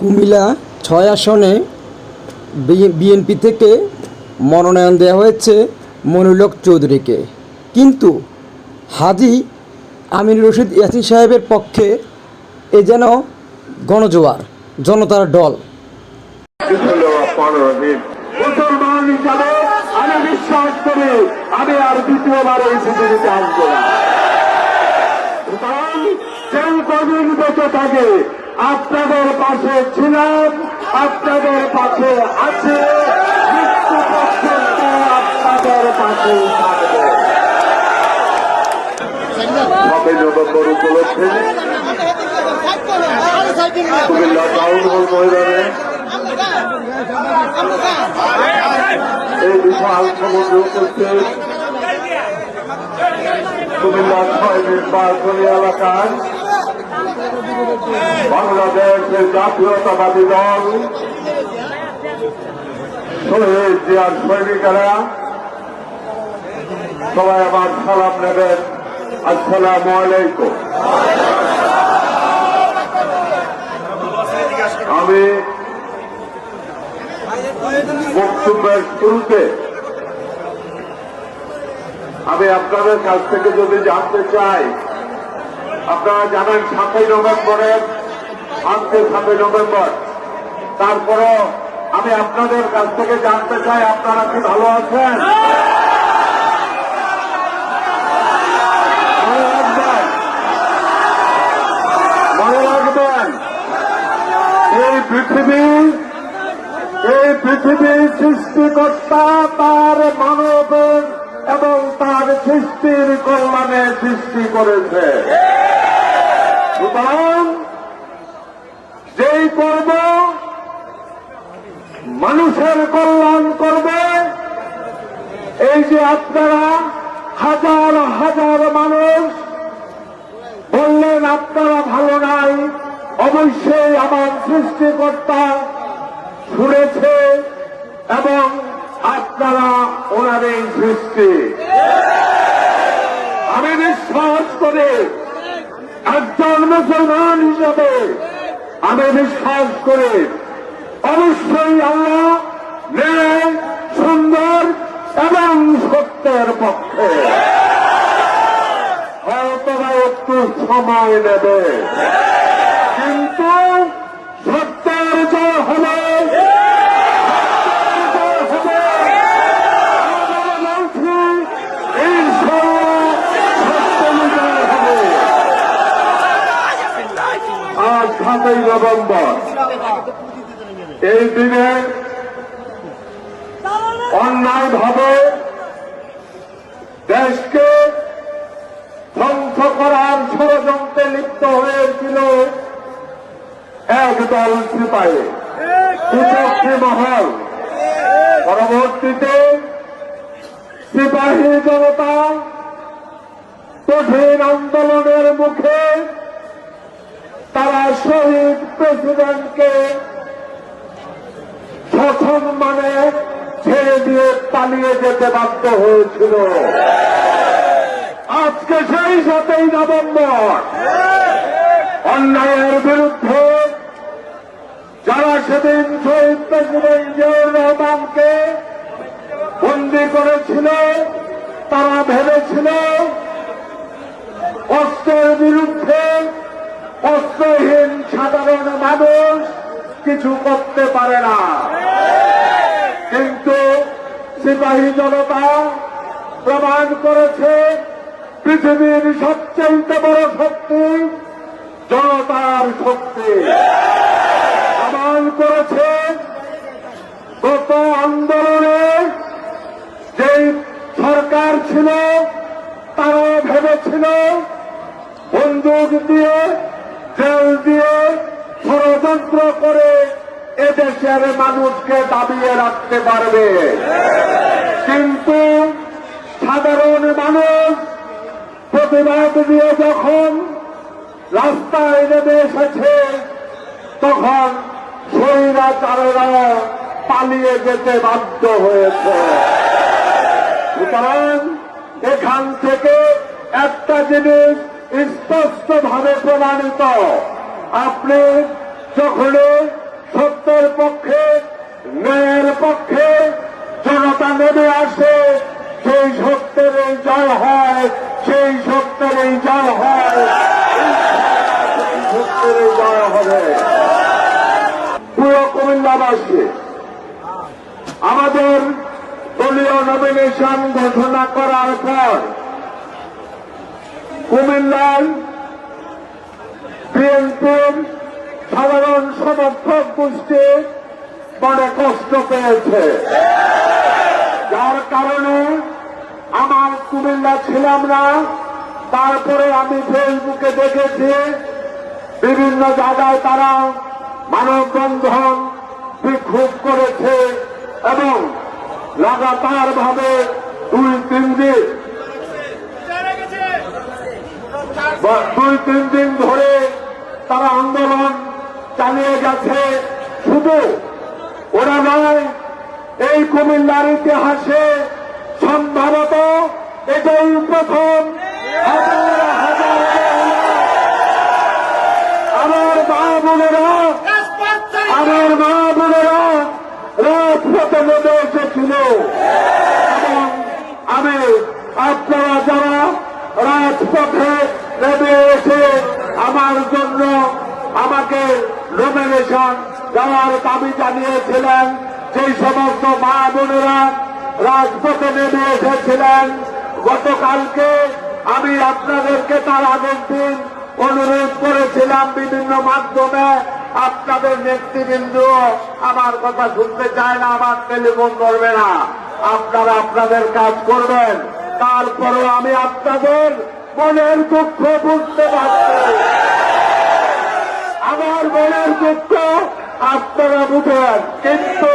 কুমিল্লা ছয় আসনে বিএনপি থেকে মনোনয়ন দেওয়া হয়েছে মনিরুলক চৌধুরীকে। কিন্তু হাজি আমির রশিদ ইয়াসিন সাহেবের পক্ষে এ যেন গণজোয়ার, জনতার দল। থাকে আপনাদের পাশে ছিলাম, আপনাদের পাশে আছে। আপনাদের পাশে থাকবে। নভেম্বর উপলক্ষে এই কুমিল্লা ছয় নির্বাচনী এলাকায় বাংলাদেশের জাতীয়তাবাদী দল শহীদ জিয়ার সৈনিকেরা, সবাই আমার সালাম নেবেন। আসসালামু আলাইকুম। আমি বক্তব্যের শুরুতে আমি আপনাদের কাছ থেকে যদি জানতে চাই আপনারা জানেন সাতই নভেম্বরের আজকে সাতই নভেম্বর। তারপরও আমি আপনাদের কাছ থেকে জানতে চাই, আপনারা কি ভালো আছেন? এই পৃথিবী, এই পৃথিবীর সৃষ্টিকর্তা তার মানবের এবং তার সৃষ্টির কল্যাণে সৃষ্টি করেছে। সুতরাং যেই করব মানুষের কল্যাণ করবে, এই যে আপনারা হাজার হাজার মানুষ বললেন, আপনারা ভালো নাই। অবশ্যই আমার সৃষ্টিকর্তা শুনেছে এবং আপনারা ওনার এই সৃষ্টি। আমি বিশ্বাস করে একজন মুসলমান হিসাবে আমি বিশ্বাস করে, অবশ্যই আল্লাহ ন্যায়, সুন্দর এবং সত্যের পক্ষে। হয়তো একটু সময় নেবে কিন্তু সত্যের জয় হবে আজ সাতই নভেম্বর এই দিনে অন্যায়ভাবে দেশকে ধ্বংস করার ষড়যন্ত্রে হয়েছিল একদল সিপাহী। বিপক্ষী মহল। পরবর্তীতে সিপাহী জনতা কঠিন আন্দোলনের মুখে তারা শহীদ প্রেসিডেন্টকে শাসন মানে ছেড়ে দিয়ে পালিয়ে যেতে বাধ্য হয়েছিল। আজকে সেই সাথেই নভেম্বর। অন্যায়ের বিরুদ্ধে যারা সেদিন শহীদ প্রেসিডেন্ট জিয়াউর রহমানকে বন্দি করেছিল, তারা ভেবেছিল অস্ত্রের বিরুদ্ধে অস্ত্রহীন সাধারণ মানুষ কিছু করতে পারে না। কিন্তু সিপাহী জনতা প্রমাণ করেছে, পৃথিবীর সবচেয়ে বড় শক্তি জনতার শক্তি। করেছে গত আন্দোলনে যেই সরকার ছিল তারা ভেবেছিল বন্দুক দিয়ে, জেল দিয়ে ষড়যন্ত্র করে এদেশের মানুষকে দাবিয়ে রাখতে পারবে কিন্তু সাধারণ মানুষ প্রতিবাদ দিয়ে যখন রাস্তায় নেমে এসেছে তখন স্বৈরাচারেরা পালিয়ে যেতে বাধ্য হয়েছে। সুতরাং এখান থেকে একটা জিনিস স্পষ্ট ভাবে প্রমাণিত। আপনি যখন সত্যের পক্ষে, ন্যায়ের পক্ষে জনতা নেমে আসে, সেই সত্যের জয় হয়, সেই সত্যের জয় হয় সেই সত্যের এই জয় হবে পুরো কুমিল্লাবাসী আমাদের নমিনেশন ঘোষণা করার পর কুমিল্লার বিএনপির সাধারণ সমর্থক গোষ্ঠী বড় কষ্ট পেয়েছে। যার কারণে আমার কুমিল্লা ছিলাম না, তারপরে আমি ফেসবুকে দেখেছি বিভিন্ন জায়গায় তারা মানববন্ধন বিক্ষোভ করেছে এবং লাগাতার ভাবে দুই তিন দিন দুই তিন দিন ধরে তারা আন্দোলন চালিয়ে গেছে। শুধু ওরা নয় এই কুমিল্লার ইতিহাসে সম্ভবত এটাই প্রথম। হাজার হাজার মহিলা, আমার মা বোনেরা আমার মা বোনেরা রাজপথে নেমে এসেছিল এবং আমি আপনারা যারা রাজপথে নেমে এসে আমার জন্য আমাকে নমিনেশন দেওয়ার দাবি জানিয়েছিলেন সেই সমস্ত মা বোনেরা রাজপথে নেমে এসেছিলেন, গতকালকে আমি আপনাদেরকে তার আগের দিন অনুরোধ করেছিলাম বিভিন্ন মাধ্যমে, আপনাদের নেতৃবৃন্দ আমার কথা শুনতে চায় না, আমার টেলিফোন করবে না। আপনারা আপনাদের কাজ করবেন। তারপরেও আমি আপনাদের মনের দুঃখ বুঝতে পারছি। আমার মনের দুঃখ আপনারা বুঝেন, কিন্তু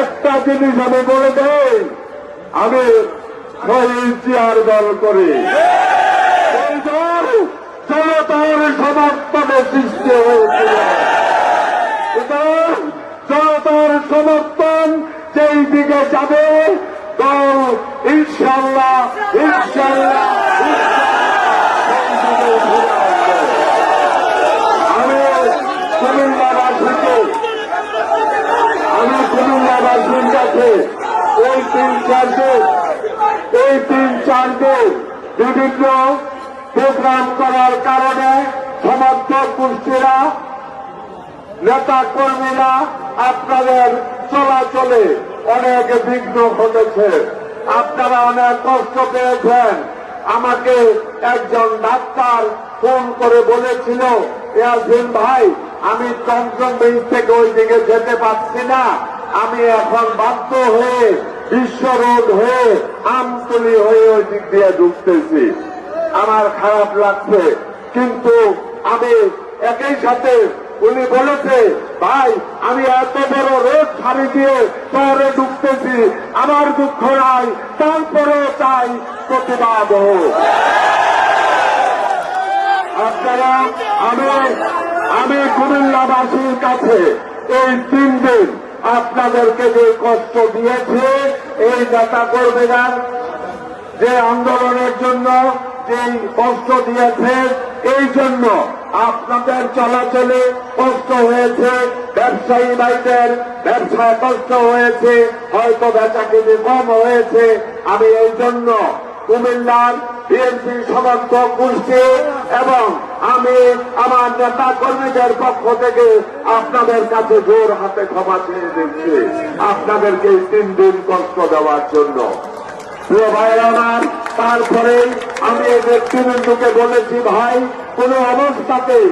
একটা জিনিস আমি বলে দেই, আমি জিয়ার দল করি। জনতার সমর্থনে সৃষ্টি হয়েছিল। জনতার সমর্থন যেই দিকে যাবে দল, ইনশাল্লাহ ইনশাল্লাহ। তিন এই তিন চার দিন বিভিন্ন প্রোগ্রাম করার কারণে সমর্থক গোষ্ঠীরা, নেতা কর্মীরা আপনাদের চলাচলে অনেক বিঘ্ন ঘটেছে। আপনারা অনেক কষ্ট পেয়েছেন। আমাকে একজন ডাক্তার ফোন করে বলেছিল, ইয়াসিন ভাই, আমি চমচম ব্রিজ থেকে ওই দিকে যেতে পারছি না। আমি এখন বাধ্য হয়ে বিশ্ব রোড হয়ে আমতলি হয়ে ওই দিক দিয়ে ঢুকতেছি। আমার খারাপ লাগছে। কিন্তু আমি একই সাথে উনি বলেছে, ভাই, আমি এত বড় রোড ছাড়ি দিয়ে শহরে ঢুকতেছি, আমার দুঃখ নাই, তারপরেও চাই প্রতিবাদ আপনারা, আমি আমি কুমিল্লাবাসীর কাছে এই তিন দিন আপনাদেরকে যে কষ্ট দিয়েছে, এই নেতা কর্মীরা যে আন্দোলনের জন্য যে কষ্ট দিয়েছে, এই জন্য আপনাদের চলাচলে কষ্ট হয়েছে, ব্যবসায়ী ভাইদের ব্যবসায় কষ্ট হয়েছে, হয়তো বেচাকিনি কম হয়েছে। আমি এই জন্য কুমিল্লার বিএনপি সমর্থক গোষ্ঠী এবং আমি আমার নেতা কর্মীদের পক্ষ থেকে আপনাদের কাছে জোর হাতে ক্ষমা চেয়ে দিচ্ছি। আপনাদেরকে তিন দিন কষ্ট দেওয়ার জন্য। প্রিয় ভাইয়ের আমার তারপরে আমি এই ব্যক্তিবৃন্দুকে বলেছি, ভাই, কোন অবস্থাতেই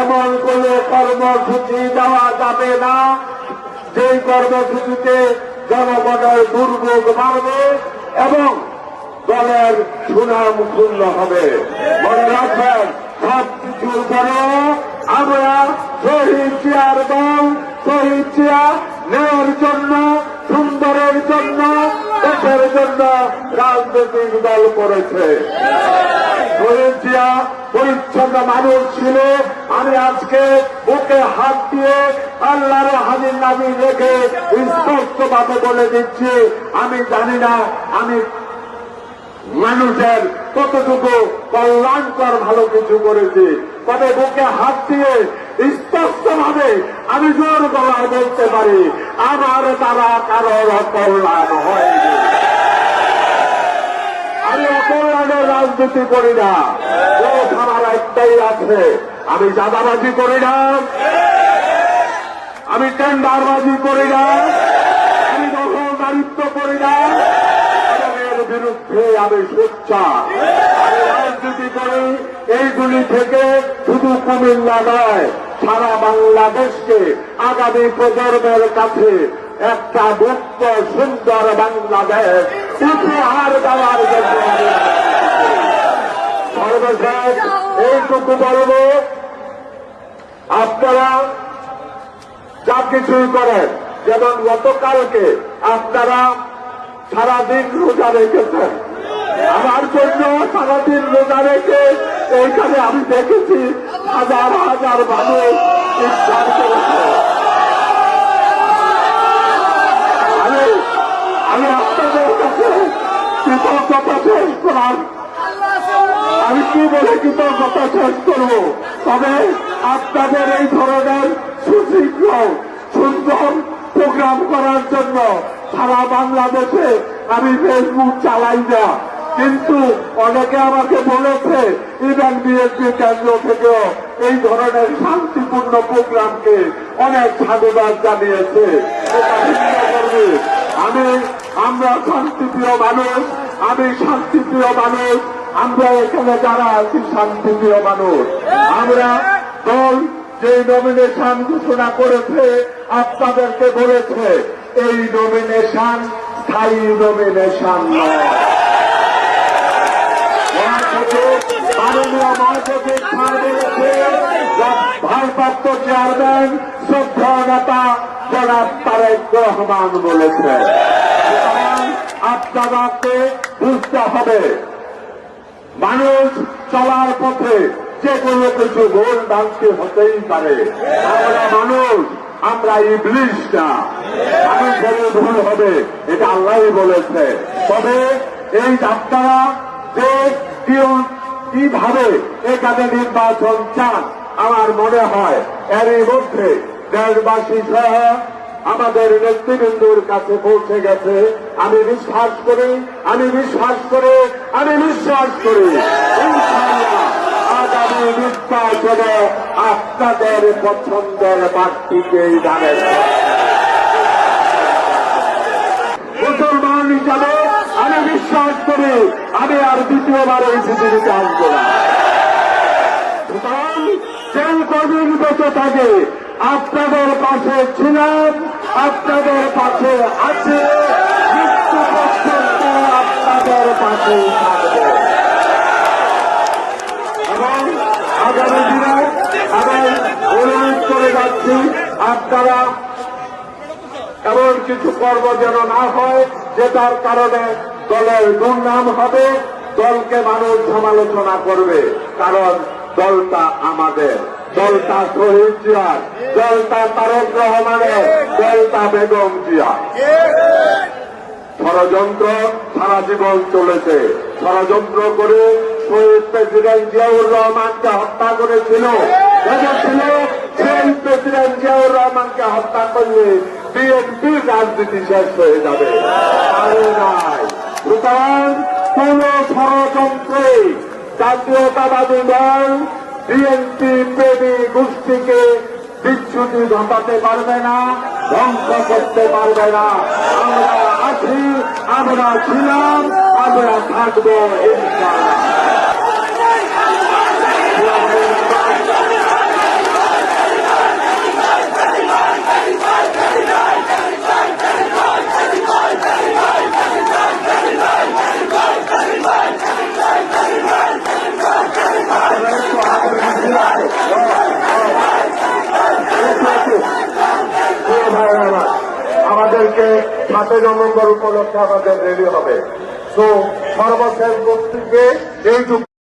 এমন কোন কর্মসূচি দেওয়া যাবে না। যেই কর্মসূচিতে জনগণের দুর্ভোগ বাড়বে এবং দলের সুনাম ক্ষুণ্ণ হবে। মনে রাখবেন সব কিছুর পরেও আমরা শহীদ চেয়ার দল, শহীদ চেয়ার নেওয়ার জন্য, সুন্দরের জন্য, দেশের জন্য রাজনৈতিক দল করেছে। পরিচ্ছন্ন মানুষ ছিল। আমি আজকে ওকে হাত দিয়ে আল্লাহর হাজির নামি রেখে স্পষ্ট ভাবে বলে দিচ্ছি, আমি জানি না, আমি মানুষের কতটুকু কল্যাণকর ভালো কিছু করেছি। তবে বুকে হাত দিয়ে স্পষ্ট ভাবে আমি জোর গলায় বলতে পারি, আমার দ্বারা কারোর কল্যাণ হয়নি। আমি অকল্যাণের রাজনীতি করি না। আমার একটাই আছে, আমি চাঁদাবাজি করি না। আমি টেন্ডারবাজি করি না। আমি দখলদারিত্ব করি না। বিরুদ্ধে আমি আমি রাজনীতি করি, এইগুলি থেকে শুধু কুমিল্লা নয়, সারা বাংলাদেশকে আগামী প্রজন্মের কাছে একটা মুক্ত সুন্দর বাংলাদেশ উপহার দেওয়ার জন্য সর্বশেষ এইটুকু বলব, আপনারা যা কিছুই করেন, যেমন গতকালকে আপনারা সারাদিন রোজা রেখেছেন। আমার জন্য সারাদিন রোজা রেখে এইখানে আমি দেখেছি হাজার হাজার মানুষ আমি আপনাদের কাছে কৃতজ্ঞতা শেষ করার আমি কি বলে কৃতজ্ঞতা শেষ করব? তবে আপনাদের এই ধরনের সুশীঘ্র সুন্দর প্রোগ্রাম করার জন্য সারা বাংলাদেশে আমি ফেসবুক চালাই না। কিন্তু অনেকে আমাকে বলেছে ইভেন বিএনপি কেন্দ্র থেকেও এই ধরনের শান্তিপূর্ণ প্রোগ্রামকে অনেক সাধুবাদ জানিয়েছে। আমি, আমরা শান্তিপ্রিয় মানুষ, আমি শান্তিপ্রিয় মানুষ, আমরা এখানে যারা আছি শান্তিপ্রিয় মানুষ আমরা দল যে নমিনেশন ঘোষণা করেছে, আপনাদেরকে বলেছে, এই নমিনেশন স্থায়ী নমিনেশন নয় মহাসচিব, মাননীয় মহাসচিব ভারপ্রাপ্ত চেয়ারম্যান, শ্রদ্ধা জনাব তারেক রহমান বলেছে সুতরাং আপনাদেরকে বুঝতে হবে? মানুষ চলার পথে যে কোনো কিছু ভুল হতেই পারে। আমরা মানুষ, আমরা ইবলিশ না। মানুষের ভুল হবে, এটা আল্লাহ বলেছে। তবে এই ডাক্তারা যে কীভাবে এখানে নির্বাচন চান? আমার মনে হয় এরই মধ্যে দেশবাসী সহ আমাদের নেতৃবৃন্দুর কাছে পৌঁছে গেছে। আমি বিশ্বাস করি, আমি বিশ্বাস করি, আমি বিশ্বাস করি। আগামী নির্বাচনে আপনাদের পছন্দের প্রার্থীকেই জানেন মুসলমান হিসাবে আমি বিশ্বাস করি আমি আর দ্বিতীয়বার এই পৃথিবীতে আসব না। কদিন বেঁচে থাকে, আপনাদের পাশে ছিলাম, আপনাদের পাশে আছে। আপনাদের থাকবে। এবং আগামী দিনে আমি অনুরোধ করে যাচ্ছি, আপনারা এমন কিছু কর্ম যেন না হয় যেটার কারণে দলের দুর্নাম হবে, দলকে মানুষ সমালোচনা করবে, কারণ দলটা আমাদের। দলটা শহীদ জিয়ার, দলটা তারক রহমানের, দলটা বেগম জিয়া ষড়যন্ত্র সারা জীবন চলেছে। ষড়যন্ত্র করে শহীদ প্রেসিডেন্ট জিয়াউর রহমানকে হত্যা করেছিল। প্রেসিডেন্ট জিয়াউর রহমানকে হত্যা করলে বিএনপির রাজনীতি শেষ হয়ে যাবে। সুতরাং কোন ষড়যন্ত্রে জাতীয়তাবাদী দল বিএনপি প্রেমী গোষ্ঠীকে বিচ্ছুতি ঘটাতে পারবে না, ধ্বংস করতে পারবে না। আমরা আছি, আমরা ছিলাম, আমরা থাকব ইনশাআল্লাহ। নভেম্বর উপলক্ষে আমাদের রেডি হবে। তো সর্বশেষ বক্তৃকে এইটুকু